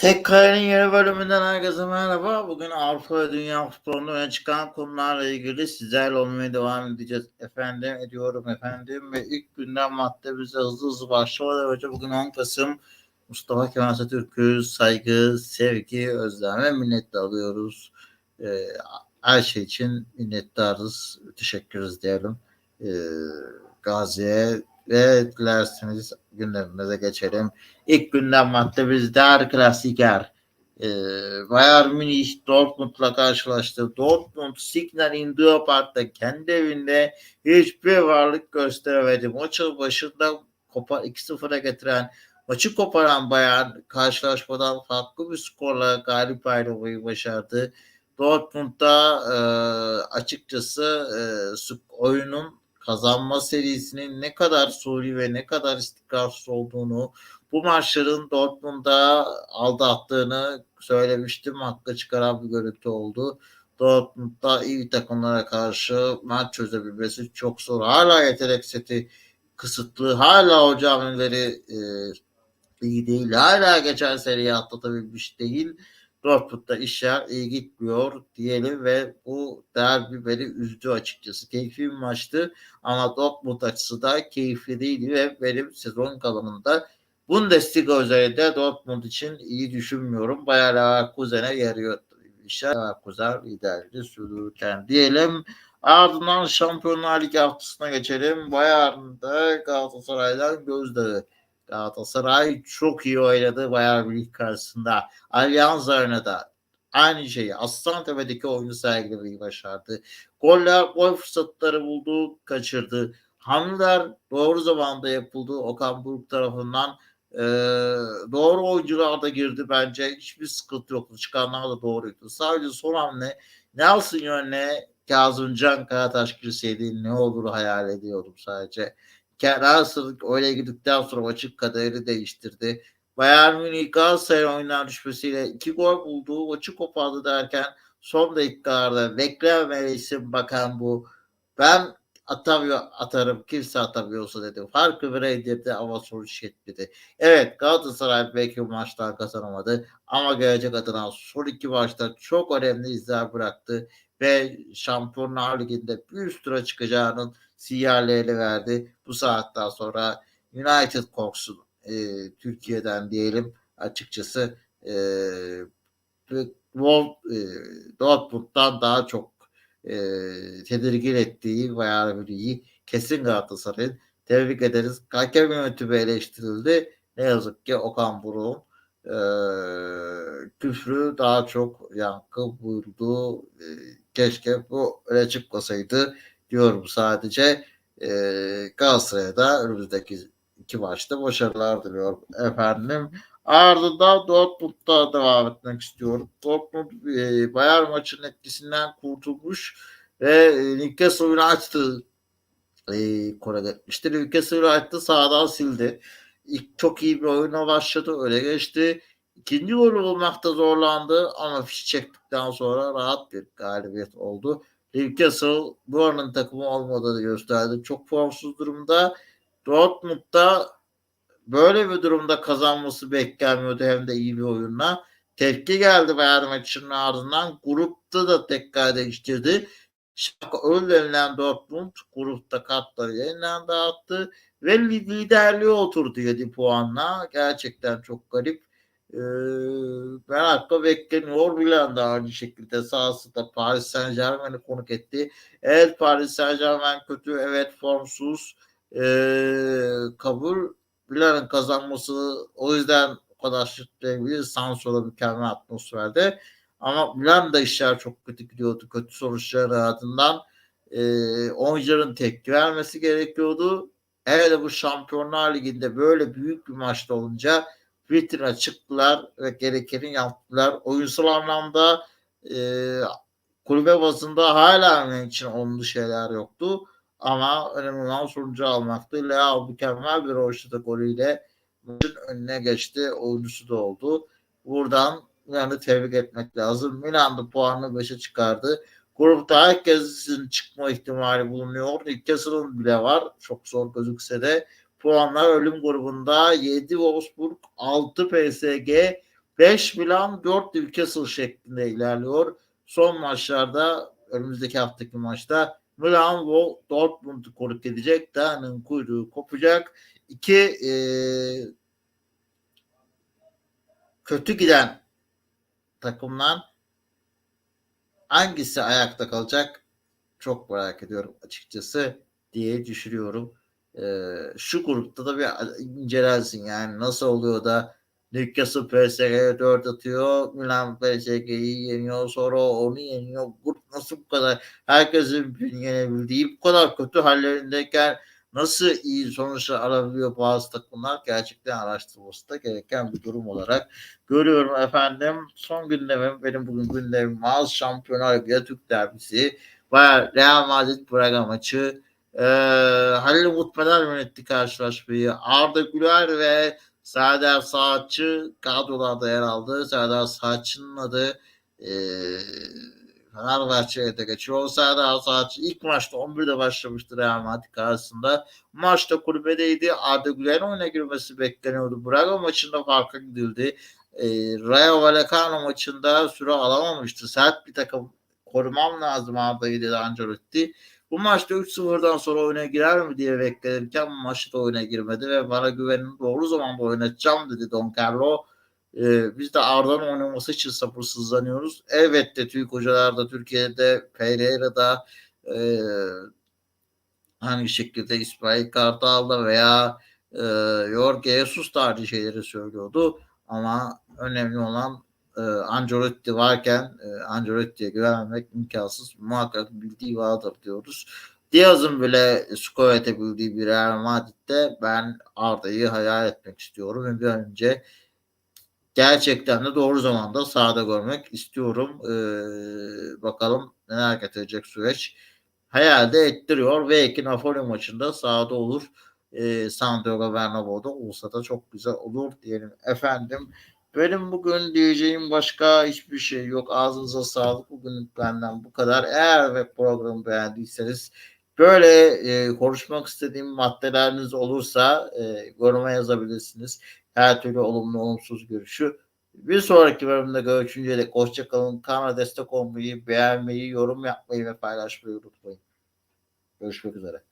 Tek Kare'nin yeni bölümünden herkese merhaba. Bugün Avrupa ve Dünya futbolunda öne çıkan konularla ilgili sizlerle olmaya devam edeceğiz. Efendim ediyorum efendim ve ilk günden maddemize hızlı hızlı başlamadan önce bugün 10 Kasım Mustafa Kemal Atatürk'ü saygı, sevgi, özlem ve minnetle alıyoruz. Ee, her şey için minnettarız. Teşekkürüz diyelim. Ee, Gazi'ye ve dilerseniz gündemimize geçelim. İlk gündem maddemiz Der Klassiker. Ee, Bayern Münih Dortmund'la karşılaştı. Dortmund Signal Iduna Park'ta kendi evinde hiçbir varlık gösteremedi. Maçın başında kopar 2-0'a getiren maçı koparan Bayern karşılaşmadan farklı bir skorla galip ayrılmayı başardı. Dortmund'da e, açıkçası e, oyunun kazanma serisinin ne kadar suri ve ne kadar istikrarsız olduğunu bu maçların Dortmund'a aldattığını söylemiştim. Haklı çıkaran bir görüntü oldu. Dortmund'da iyi takımlara karşı maç çözebilmesi çok zor. Hala yetenek seti kısıtlı. Hala hoca hamleleri e, iyi değil. Hala geçen seriyi atlatabilmiş değil. Dortmund'da işler iyi gitmiyor diyelim ve bu derbi beni üzdü açıkçası. Keyifli bir maçtı ama Dortmund açısı da keyifli değildi ve benim sezon kalanında Bundesliga üzerinde Dortmund için iyi düşünmüyorum. Bayer Leverkusen'e yarıyor. İşte Leverkusen liderliği sürdürürken diyelim. Ardından Şampiyonlar Ligi haftasına geçelim. Bayern'de Galatasaray'dan gözdağı. Galatasaray çok iyi oynadı Bayern Münih karşısında. Allianz Arena'da aynı şeyi Aslan Tepe'deki oyunu sergilemeyi başardı. Goller, gol fırsatları buldu, kaçırdı. Hamleler doğru zamanda yapıldı Okan Buruk tarafından. Ee, doğru oyuncular da girdi bence. Hiçbir sıkıntı yoktu. Çıkanlar da doğruydu. Sadece son hamle Nelson yönüne Kazım Can Karataş girseydi ne olur hayal ediyordum sadece. Galatasaray öyle gittikten sonra maçın kaderini değiştirdi. Bayern Münih Galatasaray oyundan düşmesiyle iki gol buldu. Maçı kopardı derken son dakikalarda beklenmeyen isim bakan bu. Ben atamıyor atarım kimse atamıyorsa dedi. Farkı bire indirdi ama sonuç yetmedi. Evet Galatasaray belki maçtan kazanamadı ama gelecek adına son iki maçta çok önemli izler bıraktı ve Şampiyonlar Ligi'nde bir üst tura çıkacağının sinyallerini verdi. Bu saatten sonra United korksun e, Türkiye'den diyelim açıkçası e, Wolf, e, Dortmund'dan daha çok e, tedirgin ettiği Bayern Münih'i kesin Galatasaray'ın tebrik ederiz. Hakem yönetimi eleştirildi. Ne yazık ki Okan Buruk'un e, küfrü daha çok yankı buyurdu. E, keşke bu öyle çıkmasaydı diyorum sadece. E, Galatasaray'a da önümüzdeki iki maçta başarılar diliyorum efendim. Ardından Dortmund'da devam etmek istiyorum. Dortmund e, Bayern maçının etkisinden kurtulmuş ve e, Newcastle United'ı e, kore etmişti. Newcastle United'ı sağdan sildi. İlk çok iyi bir oyuna başladı. Öyle geçti. İkinci golü bulmakta zorlandı ama fiş çektikten sonra rahat bir galibiyet oldu. Newcastle bu arının takımı olmadığını gösterdi. Çok formsuz durumda. Dortmund'da böyle bir durumda kazanması beklenmiyordu hem de iyi bir oyunla. Tepki geldi Bayern maçının ardından. Grupta da tekrar değiştirdi. Şaka öyle Dortmund grupta kartları yeniden dağıttı ve liderliğe oturdu 7 puanla. Gerçekten çok garip. Ee, merakla bekleniyor. Milan da aynı şekilde sahasında Paris Saint Germain'i konuk etti. Evet Paris Saint Germain kötü. Evet formsuz. Ee, kabul. Milan'ın kazanması o yüzden o kadar şutlayabilir. Sanso'da mükemmel atmosferde. Ama Milan'da işler çok kötü gidiyordu. Kötü sonuçların ardından e, oyuncuların tepki vermesi gerekiyordu. Hele bu Şampiyonlar Ligi'nde böyle büyük bir maçta olunca vitrine çıktılar ve gerekeni yaptılar. Oyunsal anlamda e, kulübe bazında hala için olumlu şeyler yoktu. Ama önemli olan sonucu almaktı. Leao mükemmel bir roşta golüyle maçın önüne geçti. Oyuncusu da oldu. Buradan Milan'ı tebrik etmek lazım. Milan da puanını 5'e çıkardı. Grupta herkesin çıkma ihtimali bulunuyor. Newcastle'ın bile var. Çok zor gözükse de puanlar ölüm grubunda 7 Wolfsburg, 6 PSG, 5 Milan 4 Newcastle şeklinde ilerliyor. Son maçlarda önümüzdeki haftaki maçta Milan ve Dortmund'u konuk edecek. Dağının kuyruğu kopacak. İki e, kötü giden takımdan hangisi ayakta kalacak çok merak ediyorum açıkçası diye düşünüyorum. Şu grupta da bir incelersin yani nasıl oluyor da Newcastle PSG'ye 4 atıyor. Milan PSG'yi yeniyor. Sonra onu yeniyor. Grup nasıl bu kadar herkesin yenebildiği bu kadar kötü hallerindeyken nasıl iyi sonuçlar alabiliyor bazı takımlar gerçekten araştırılması da gereken bir durum olarak görüyorum efendim. Son gündemim benim bugün gündemim az Şampiyonlar Ligi Türk derbisi ve Real Madrid Braga maçı. Ee, Halil Mutmeler yönetti karşılaşmayı. Arda Güler ve Serdar Saatçı kadrolarda yer aldı. Serdar Saatçı'nın adı e, Fenerbahçe'ye geçiyor. Serdar Saatçı ilk maçta 11'de başlamıştı Real Madrid karşısında. Maçta kulübedeydi. Arda Güler'in oyuna girmesi bekleniyordu. Braga maçında farka gidildi. E, Rayo Vallecano maçında süre alamamıştı. Sert bir takım korumam lazım Arda'yı dedi Ancelotti. Bu maçta 3-0'dan sonra oyuna girer mi diye beklenirken bu maçta oyuna girmedi ve bana güvenin doğru zamanda oynatacağım dedi Don Carlo. Ee, biz de Arda'nın oynaması için sabırsızlanıyoruz. Elbette Türk hocalar da Türkiye'de Pereira'da e, hangi şekilde İsmail Kartal'da veya e, Jorge Jesus tarzı şeyleri söylüyordu. Ama önemli olan e, Ancelotti varken e, Ancelotti'ye güvenmek imkansız. Muhakkak bildiği vardır diyoruz. Diaz'ın bile skor edebildiği bir Real Madrid'de ben Arda'yı hayal etmek istiyorum ve bir önce gerçekten de doğru zamanda sahada görmek istiyorum. Ee, bakalım neler getirecek süreç. Hayal de ettiriyor ve iki Napoli maçında sahada olur. Ee, Santiago Bernabeu'da olsa da çok güzel olur diyelim efendim. Benim bugün diyeceğim başka hiçbir şey yok. Ağzınıza sağlık. Bugün benden bu kadar. Eğer ve programı beğendiyseniz böyle e, konuşmak istediğim maddeleriniz olursa e, yoruma yazabilirsiniz. Her türlü olumlu olumsuz görüşü. Bir sonraki bölümde görüşünceye dek hoşçakalın. Kanala destek olmayı, beğenmeyi, yorum yapmayı ve paylaşmayı unutmayın. Görüşmek üzere.